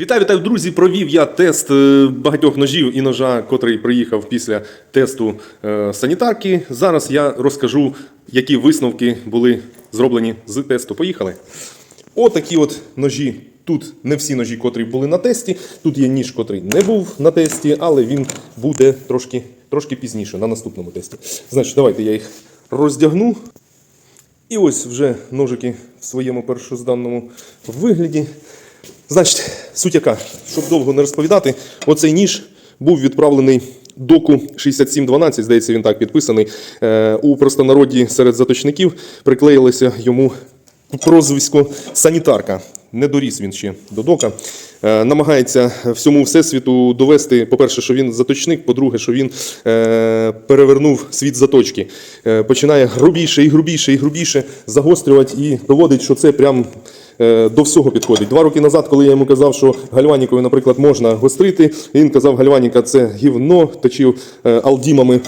Вітаю, вітаю, друзі! Провів я тест е, багатьох ножів і ножа, котрий приїхав після тесту е, санітарки. Зараз я розкажу, які висновки були зроблені з тесту. Поїхали. Отакі от ножі. Тут не всі ножі, котрі були на тесті. Тут є ніж, котрий не був на тесті, але він буде трошки, трошки пізніше на наступному тесті. Значить, давайте я їх роздягну. І ось вже ножики в своєму першозданному вигляді. Значить, суть яка, щоб довго не розповідати, оцей ніж був відправлений доку 6712, здається, він так підписаний. Е, у простонароді серед заточників приклеїлося йому прозвисько санітарка. Не доріс він ще до дока. Е, намагається всьому всесвіту довести, по-перше, що він заточник, по-друге, що він е, перевернув світ заточки. Починає грубіше і грубіше і грубіше загострювати і доводить, що це прям до всього підходить. Два роки назад, коли я йому казав, що гальванікою, наприклад, можна гострити, він казав, гальваніка це гівно, точив е, алдімами.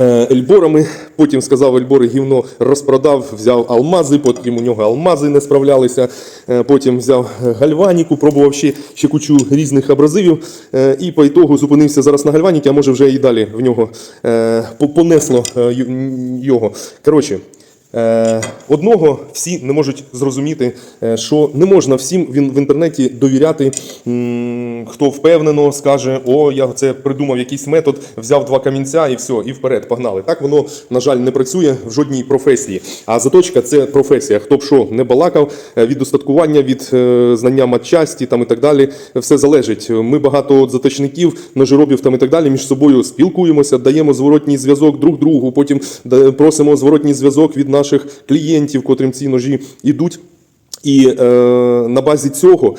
е, Ельборами, потім сказав Ельбори гівно розпродав, взяв алмази, потім у нього алмази не справлялися. е, Потім взяв гальваніку, пробував ще, ще кучу різних абразивів. е, І по ітогу зупинився зараз на гальваніки, а може вже і далі в нього е, понесло е, його. Коротше, Е, одного всі не можуть зрозуміти, е, що не можна всім в, в інтернеті довіряти, хто впевнено скаже, о, я це придумав якийсь метод, взяв два камінця і все, і вперед, погнали. Так воно, на жаль, не працює в жодній професії. А заточка це професія. Хто б що не балакав, е, від устаткування, від е, знання матчасті там і так далі, все залежить. Ми багато заточників, ножеробів там і так далі між собою спілкуємося, даємо зворотній зв'язок друг другу, потім просимо зворотній зв'язок від наших клієнтів, котрим ці ножі йдуть. І е, на базі цього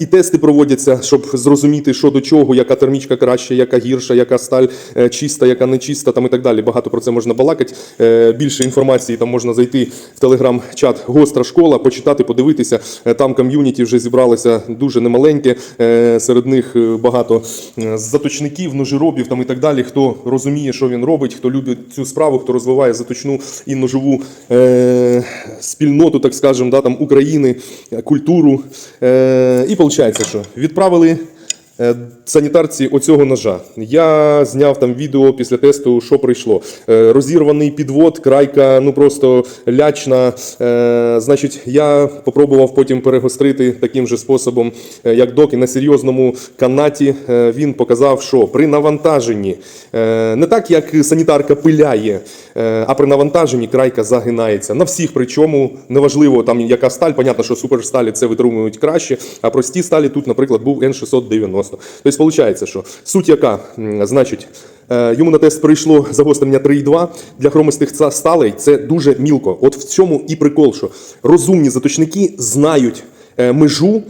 і тести проводяться, щоб зрозуміти, що до чого, яка термічка краща, яка гірша, яка сталь е, чиста, яка не чиста, там і так далі. Багато про це можна балакати. Е, більше інформації там можна зайти в телеграм-чат Гостра школа, почитати, подивитися. Е, там ком'юніті вже зібралося дуже немаленьке. Е, серед них е, багато е, заточників, ножеробів там і так далі. Хто розуміє, що він робить, хто любить цю справу, хто розвиває заточну і ножову е, спільноту, так скажемо, да, там України, е, культуру. Е, і виходить, що відправили. е, Санітарці оцього ножа. Я зняв там відео після тесту, що прийшло. Е, Розірваний підвод, крайка, ну просто лячна. Значить, я попробував потім перегострити таким же способом, як доки на серйозному канаті. Він показав, що при навантаженні не так, як санітарка пиляє, а при навантаженні крайка загинається. На всіх, причому неважливо там яка сталь, понятно, що суперсталі це витримують краще, а прості сталі тут, наприклад, був N690. Тобто, виходить, що суть яка, значить, е, йому на тест прийшло загострення 3,2 для хромистих сталей. Це дуже мілко. От в цьому і прикол, що розумні заточники знають е, межу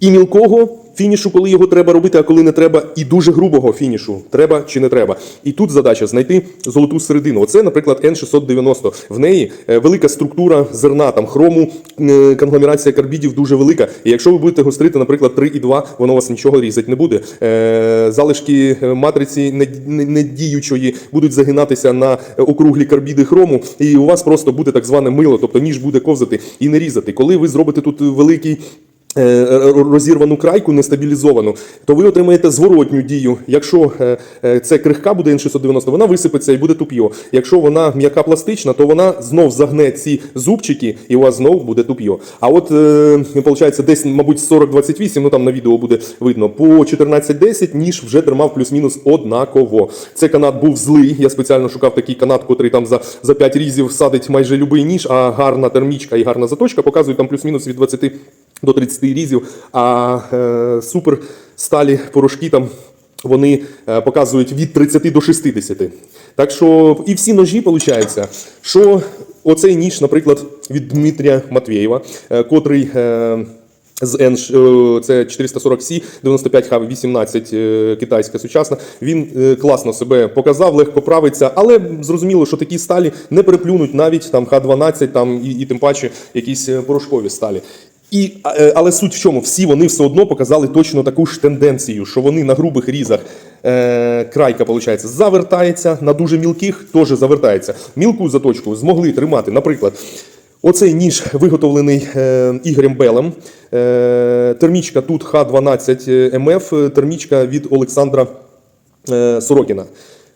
і мілкого. Фінішу, коли його треба робити, а коли не треба, і дуже грубого фінішу, треба чи не треба. І тут задача знайти золоту середину. Оце, наприклад, N690. В неї е, велика структура зерна, там хрому, е, конгломерація карбідів дуже велика. І якщо ви будете гострити, наприклад, 3,2, воно вас нічого різати не буде. Е, Залишки матриці не- не- недіючої будуть загинатися на округлі карбіди хрому, і у вас просто буде так зване мило, тобто ніж буде ковзати і не різати. Коли ви зробите тут великий. Е, розірвану крайку нестабілізовану, то ви отримаєте зворотню дію. Якщо е, е, це крихка буде N690, вона висипеться і буде туп'йо. Якщо вона м'яка пластична, то вона знов загне ці зубчики, і у вас знов буде туп'йо. А от виходить, десь, мабуть, 40-28, ну там на відео буде видно, по 14-10 ніж вже тримав плюс-мінус однаково. Це канат був злий. Я спеціально шукав такий канат, котрий там за, за 5 різів садить майже любий ніж, а гарна термічка і гарна заточка показують там плюс-мінус від 20 до 30 різів, а е, супер сталі порошки там. Вони е, показують від 30 до 60. Так що і всі ножі, виходить, що оцей ніж, наприклад, від Дмитрія Матвєєва, е, котрий е, з N, це 440C, 95H18 е, китайська сучасна. Він класно себе показав, легко правиться, але зрозуміло, що такі сталі не переплюнуть навіть там Х12 там, і, і тим паче якісь порошкові сталі. І, е, але суть в чому? Всі вони все одно показали точно таку ж тенденцію, що вони на грубих різах е, крайка, виходить, завертається, на дуже мілких теж завертається. Мілку заточку змогли тримати, наприклад. Оцей ніж виготовлений е, Ігорем Белем. Е, термічка тут Х12 МФ, е, термічка від Олександра е, Сорокіна.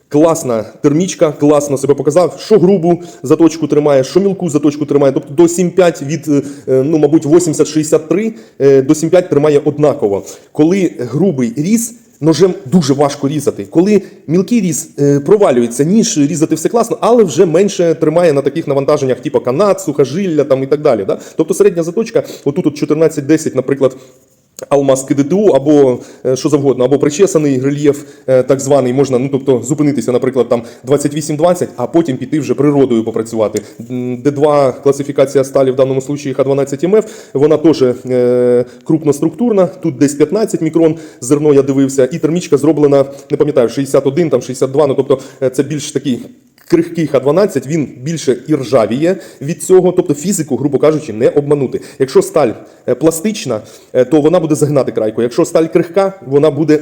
Класна термічка, класно себе показав. Що грубу заточку тримає, що мілку заточку тримає. Тобто до 7,5 від, е, ну, мабуть, 80-63 е, до 7,5 тримає однаково. Коли грубий різ, ножем дуже важко різати. Коли мілкий різ е, провалюється, ніж різати все класно, але вже менше тримає на таких навантаженнях, типу канат, сухожилля там і так далі. Да? Тобто середня заточка, отут от 14-10, наприклад. Алмаз КДТУ або е, що завгодно, або причесаний рельєф, е, так званий, можна, ну тобто зупинитися, наприклад, там 28-20, а потім піти вже природою попрацювати. Д2 класифікація сталі в даному случаї Х12 МФ, вона теж е, крупноструктурна, тут десь 15 мікрон зерно я дивився, і термічка зроблена, не пам'ятаю, 61, там 62, ну тобто е, це більш такий крихкий Х12, він більше і ржавіє від цього, тобто фізику, грубо кажучи, не обманути. Якщо сталь е, пластична, е, то вона буде загинати крайку. Якщо сталь крихка, вона буде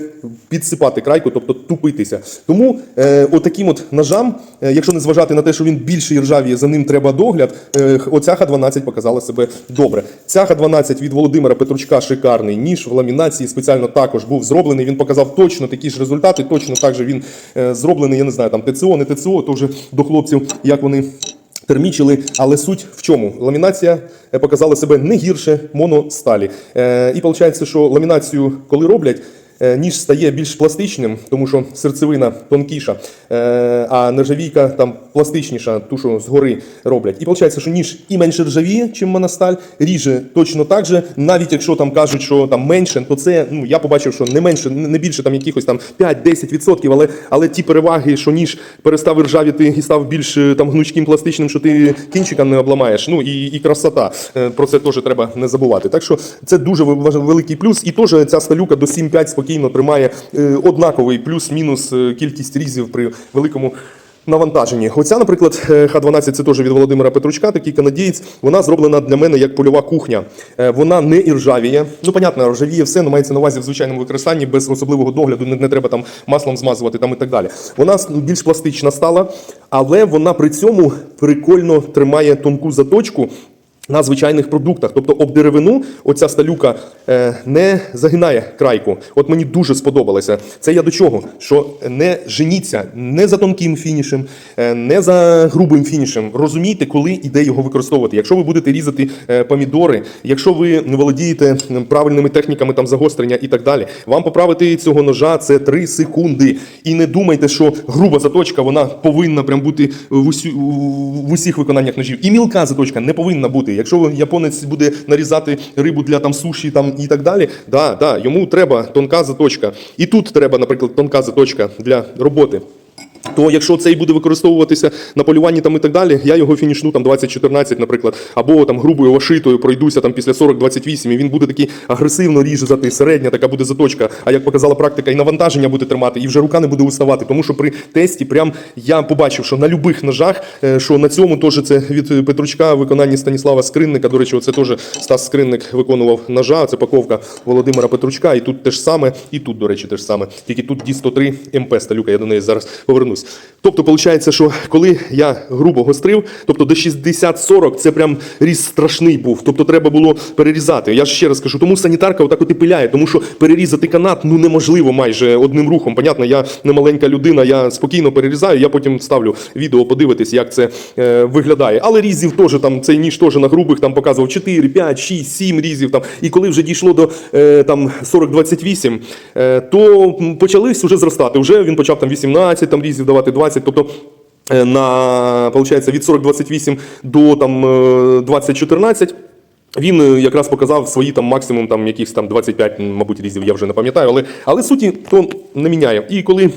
підсипати крайку, тобто тупитися. Тому е, отаким от ножам, е, якщо не зважати на те, що він більше і ржавіє, за ним треба догляд, е, оця Х12 показала себе добре. Ця Х12 від Володимира Петручка шикарний ніж в ламінації спеціально також був зроблений. Він показав точно такі ж результати, точно так же він зроблений, я не знаю, там ТЦО, не ТЦО, то вже до хлопців, як вони. Термічили, але суть в чому? Ламінація е, показала себе не гірше моносталі. Е, і виходить, що ламінацію, коли роблять, е, ніж стає більш пластичним, тому що серцевина тонкіша, а нержавійка там пластичніша, ту, що згори роблять. І виходить, що ніж і менше ржавіє, чим моносталь, ріже точно так же. Навіть якщо там кажуть, що там менше, то це ну я побачив, що не менше, не більше там якихось там 5-10%, але, але ті переваги, що ніж перестав ржавіти і став більш е, там гнучким пластичним, що ти кінчика не обламаєш. Ну і, і красота. Е, Про це теж треба не забувати. Так що це дуже великий плюс. І теж ця сталюка до 7-5 спокійно тримає е, однаковий плюс-мінус кількість різів при великому. Навантаженні. Оця, наприклад, е, Х-12, це теж від Володимира Петручка, такий канадієць. Вона зроблена для мене як польова кухня. Е, Вона не іржавіє. Ну, понятно, ржавіє все, але мається на увазі в звичайному використанні, без особливого догляду, не, не треба там маслом змазувати там і так далі. Вона більш пластична стала, але вона при цьому прикольно тримає тонку заточку. На звичайних продуктах, тобто об деревину, оця сталюка е, не загинає крайку. От мені дуже сподобалося. Це я до чого? Що не женіться не за тонким фінішем, е, не за грубим фінішем. Розумійте, коли іде його використовувати. Якщо ви будете різати е, помідори, якщо ви не володієте правильними техніками там загострення і так далі, вам поправити цього ножа це 3 секунди. І не думайте, що груба заточка вона повинна прям бути в усіх виконаннях ножів. І мілка заточка не повинна бути. Якщо японець буде нарізати рибу для там суші там і так далі, да, да, йому треба тонка заточка. І тут треба, наприклад, тонка заточка для роботи. То якщо цей буде використовуватися на полюванні там і так далі, я його фінішну там 20-14, наприклад, або там грубою ошитою пройдуся там після 40-28, і він буде такий агресивно різати, середня така буде заточка. А як показала практика, і навантаження буде тримати, і вже рука не буде уставати. Тому що при тесті прям я побачив, що на любих ножах, е, що на цьому теж це від Петручка в виконанні Станіслава Скринника. До речі, це теж Стас Скринник виконував ножа. Це паковка Володимира Петручка. І тут те ж саме, і тут, до речі, те ж саме. Тільки тут Ді-103 МП сталюка, я до неї зараз повернусь. Тобто, виходить, що коли я грубо гострив, тобто до 60-40 це прям різ страшний був. Тобто треба було перерізати. Я ж ще раз кажу, тому санітарка отак от і пиляє, тому що перерізати канат ну неможливо майже одним рухом. Понятно, я не маленька людина, я спокійно перерізаю, я потім ставлю відео, подивитись, як це е, виглядає. Але різів теж там цей ніж теж на грубих там показував 4, 5, 6, 7 різів. Там. І коли вже дійшло до е, там 40-28, е, то почались вже зростати. Вже він почав там 18 там різів давати 20. Тобто е, на получається від 40-28 до там е, 20-14 він е, якраз показав свої там максимум там якихось там 25, мабуть, різів, я вже не пам'ятаю, але, але суті то не міняє. І коли.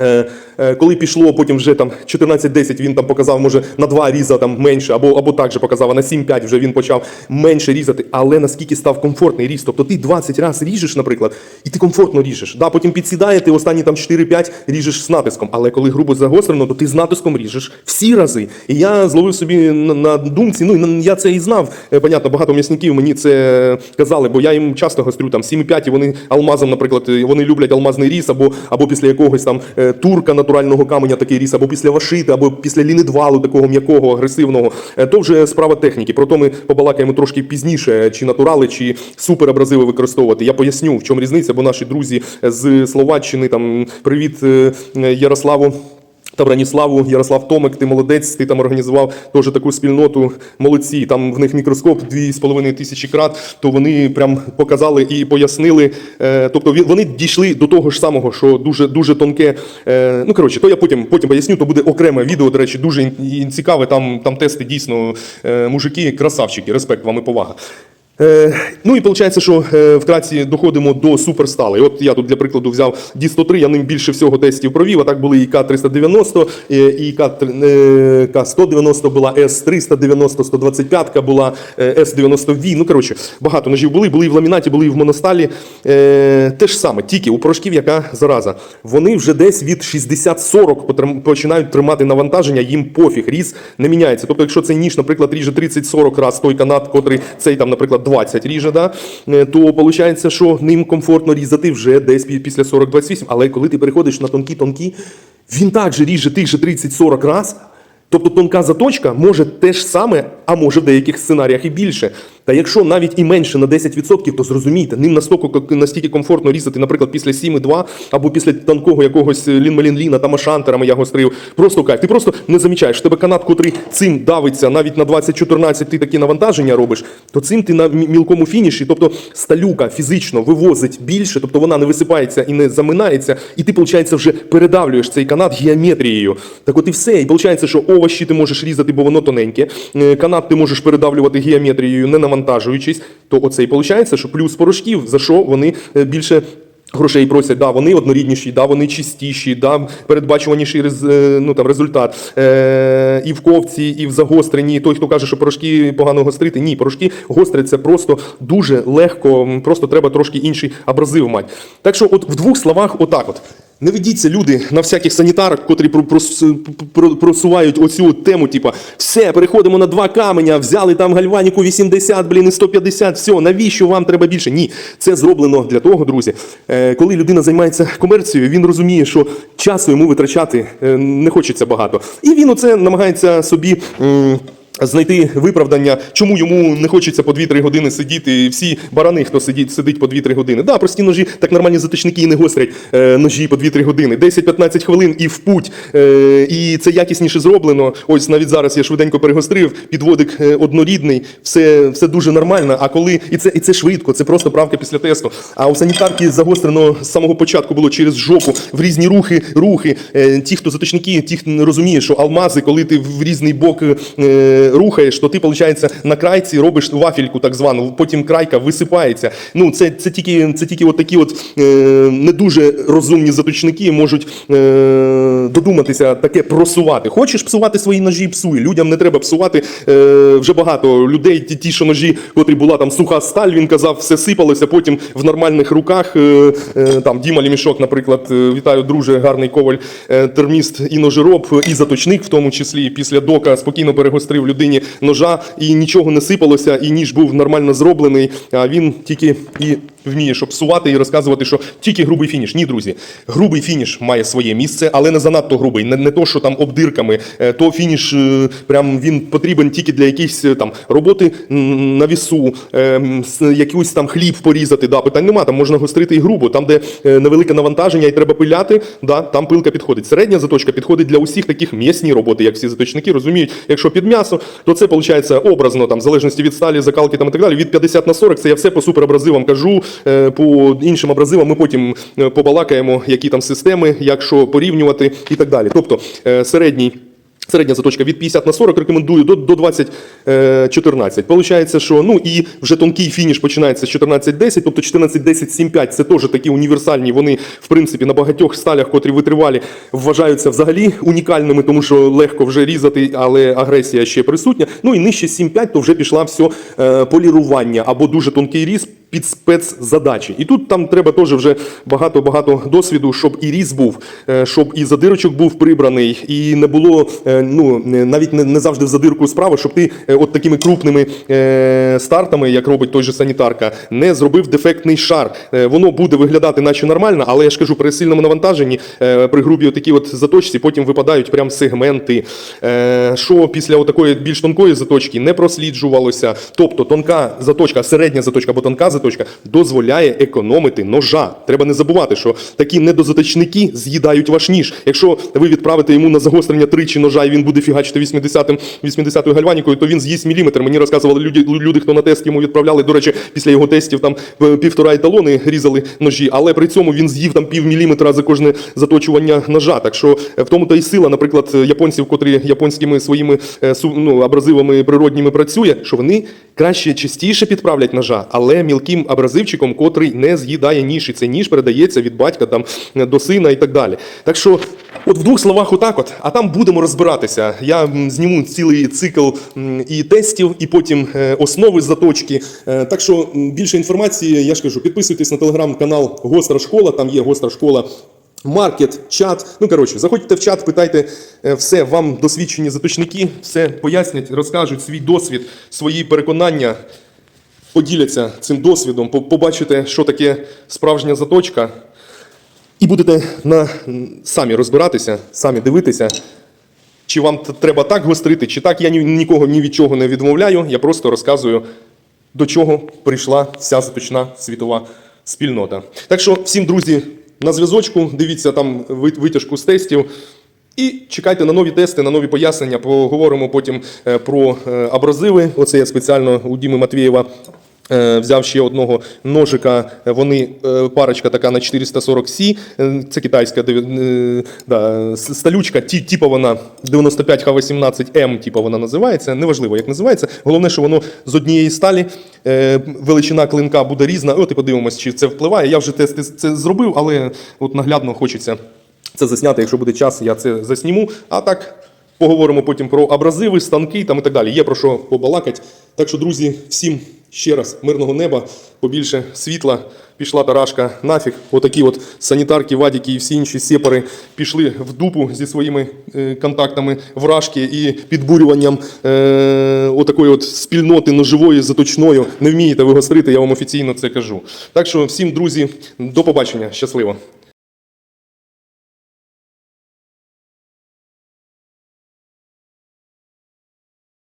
Е, е, коли пішло, потім вже там 14-10 він там показав, може на два різа там менше, або, або так же показав, а на 7-5 вже він почав менше різати, але наскільки став комфортний різ. Тобто ти 20 разів ріжеш, наприклад, і ти комфортно ріжеш. Да, потім підсідає, ти останні там 4-5 ріжеш з натиском. Але коли грубо загострено, то ти з натиском ріжеш всі рази. І я зловив собі на, на думці, ну я це і знав. Е, Понятно, багато м'ясників мені це казали, бо я їм часто гострю там 7,5, і вони алмазом, наприклад, вони люблять алмазний різ, або, або після якогось там турка натурального каменя такий ріс, або після вашита, або після лінидвалу такого м'якого, агресивного, е, то вже справа техніки. Про то ми побалакаємо трошки пізніше, чи натурали, чи суперабразиви використовувати. Я поясню, в чому різниця, бо наші друзі з Словаччини, там привіт е, Ярославу. Та Браніславу, Ярослав Томик, ти молодець, ти там організував теж таку спільноту. Молодці. Там в них мікроскоп 2,5 тисячі крат, то вони прям показали і пояснили. Е, тобто вони дійшли до того ж самого, що дуже дуже тонке. Е, ну коротше, то я потім потім поясню, то буде окреме відео. До речі, дуже цікаве. Там, там тести дійсно е, мужики, красавчики, респект вам і повага. Е, ну і виходить, що е, вкратці доходимо до суперстали. От я тут для прикладу взяв D103, я ним більше всього тестів провів, а так були і К-390, е, і К- е, К-190 була, С-390, 125 була, е, С-90V. Ну, коротше, багато ножів були, були і в ламінаті, були і в моносталі. Те ж саме, тільки у порошків яка зараза. Вони вже десь від 60-40 починають тримати навантаження, їм пофіг, різ не міняється. Тобто, якщо цей ніж, наприклад, ріже 30-40 раз той канат, котрий цей там, наприклад, 20 ріже, да, е, то виходить, що ним комфортно різати вже десь після 40-28. Але коли ти переходиш на тонкі-тонкі, він так же ріже тих же 30-40 раз. Тобто тонка заточка може те ж саме, а може в деяких сценаріях і більше. Та якщо навіть і менше на 10%, то зрозумійте, ним настільки, настільки комфортно різати, наприклад, після 7,2 або після тонкого якогось лінмалінліна та машантерами я гострив. Просто кайф. Ти просто не замічаєш. В Тебе канат, котрий цим давиться навіть на 20-14, ти такі навантаження робиш, то цим ти на мілкому фініші, тобто сталюка фізично вивозить більше, тобто вона не висипається і не заминається, і ти, виходить, вже передавлюєш цей канат геометрією. Так от і все. І виходить, що овощі ти можеш різати, бо воно тоненьке. Е, Канат ти можеш передавлювати геометрією, не навантажуючись. То оце і виходить, що плюс порошків, за що вони е, більше. Грошей просять, да, вони однорідніші, да, вони чистіші, да, передбачуваніший рез, е, ну, там, результат. Е, і в ковці, і в загостренні. Той, хто каже, що порошки погано гострити, ні, порошки гостряться просто дуже легко, просто треба трошки інший абразив мати. Так що, от в двох словах, отак от. Не ведіться люди на всяких санітарах, котрі про- просувають оцю тему, типа, все, переходимо на два каменя, взяли там гальваніку 80, блін, і 150, все, навіщо вам треба більше? Ні, це зроблено для того, друзі. Е, коли людина займається комерцією, він розуміє, що часу йому витрачати е, не хочеться багато. І він оце намагається собі. Знайти виправдання, чому йому не хочеться по 2-3 години сидіти. І Всі барани, хто сидить, сидить по 2-3 години. Да, прості ножі, так нормальні заточники і не гострять е, ножі по 2-3 години. 10-15 хвилин і в путь. Е, і це якісніше зроблено. Ось навіть зараз я швиденько перегострив, підводик е, однорідний, все, все дуже нормально. А коли і це, і це швидко, це просто правка після тесту. А у санітарки загострено з самого початку було через жопу в різні рухи. рухи. Е, ті, хто заточники, ті, хто не розуміє, що алмази, коли ти в різний бок е, рухаєш, то ти, виходить, на крайці робиш вафельку так звану, потім крайка висипається. Ну, це, це тільки, це тільки от такі от, е, не дуже розумні заточники можуть е, додуматися таке просувати. Хочеш псувати свої ножі, псуй. Людям не треба псувати. Е, вже багато людей, ті, ті, що ножі, котрі була там суха сталь, він казав, все сипалося, потім в нормальних руках. Е, е, там Діма Лімішок, наприклад, е, вітаю, друже, гарний коваль, е, терміст і ножероб, і заточник, в тому числі після дока спокійно перегострив людині ножа, і нічого не сипалося, і ніж був нормально зроблений. А він тільки і вміє, щоб псувати і розказувати, що тільки грубий фініш. Ні, друзі, грубий фініш має своє місце, але не занадто грубий. Не, не то, що там обдирками. Е, То фініш е, прям він потрібен тільки для якихось е, там роботи на вісу, якийсь там хліб порізати. Да, питань нема. Там можна гострити і грубо. Там, де невелике навантаження і треба пиляти, да, там пилка підходить. Середня заточка підходить для усіх таких м'ясні роботи, як всі заточники розуміють. Якщо під м'ясо, то це виходить образно, там, в залежності від сталі, закалки там, і так далі. Від 50 на 40 це я все по суперабразивам кажу. Е, По іншим абразивам ми потім е, побалакаємо, які там системи, як що порівнювати і так далі. Тобто е, середній. Середня заточка від 50 на 40 рекомендую до, до 20-14. Получається, що ну і вже тонкий фініш починається з 14-10, тобто 14-10-7-5 це теж такі універсальні. Вони, в принципі, на багатьох сталях, котрі витривалі, вважаються взагалі унікальними, тому що легко вже різати, але агресія ще присутня. Ну і нижче 7-5, то вже пішла все полірування або дуже тонкий різ. Під спецзадачі. І тут там треба теж вже багато-багато досвіду, щоб і різ був, е, щоб і задирочок був прибраний, і не було е, ну, навіть не, завжди в задирку справа, щоб ти е, от такими крупними стартами, як робить той же санітарка, не зробив дефектний шар. Воно буде виглядати наче нормально, але я ж кажу, при сильному навантаженні, при грубій отакій от заточці, потім випадають прям сегменти. Що після такої більш тонкої заточки не просліджувалося. Тобто тонка заточка, середня заточка або тонка заточка дозволяє економити ножа. Треба не забувати, що такі недозаточники з'їдають ваш ніж. Якщо ви відправите йому на загострення тричі ножа, і він буде фігачити 80-м 80-ю гальванікою, то він з'їсть міліметр. Мені розказували люди, люди, хто на тест йому відправляли. До речі, після його тестів там е, півтора еталони різали ножі, але при цьому він з'їв там пів міліметра за кожне заточування ножа. Так що е, в тому та й сила, наприклад, японців, котрі японськими своїми е, ну, абразивами природніми працює, що вони краще частіше підправлять ножа, але мілким абразивчиком, котрий не з'їдає ніж, і цей ніж передається від батька там до сина і так далі. Так що, от в двох словах, отак от, а там будемо розбиратися. Я зніму цілий цикл і тестів, і потім е, основи заточки. Е, Так що більше інформації, я ж кажу, підписуйтесь на телеграм-канал Гостра школа, там є гостра школа. Маркет, чат. Ну коротше, заходьте в чат, питайте е, все. Вам досвідчені заточники, все пояснять, розкажуть свій досвід, свої переконання, поділяться цим досвідом, побачите, що таке справжня заточка, і будете на самі розбиратися, самі дивитися. Чи вам треба так гострити, чи так, я нікого ні від чого не відмовляю. Я просто розказую, до чого прийшла вся заточна світова спільнота. Так що, всім, друзі, на зв'язочку, дивіться там витяжку з тестів. І чекайте на нові тести, на нові пояснення. Поговоримо потім е, про е, абразиви. Оце я спеціально у Діми Матвієва Взяв ще одного ножика. Вони е, парочка така на 440 c Це китайська е, да, сталючка. Ті, типу вона 95 Х18М, типу вона називається. Неважливо, як називається. Головне, що воно з однієї сталі. Е, Величина клинка буде різна. От і подивимось, чи це впливає. Я вже тести це зробив, але от наглядно хочеться це засняти. Якщо буде час, я це засніму. А так. Поговоримо потім про абразиви, станки там і так далі. Є про що побалакати. Так що, друзі, всім ще раз мирного неба, побільше світла. Пішла тарашка нафіг. Отакі от санітарки, вадіки і всі інші сепари пішли в дупу зі своїми е, контактами вражки і підбурюванням е, отакої от спільноти ножової заточною. Не вмієте ви гострити, я вам офіційно це кажу. Так що всім, друзі, до побачення. Щасливо.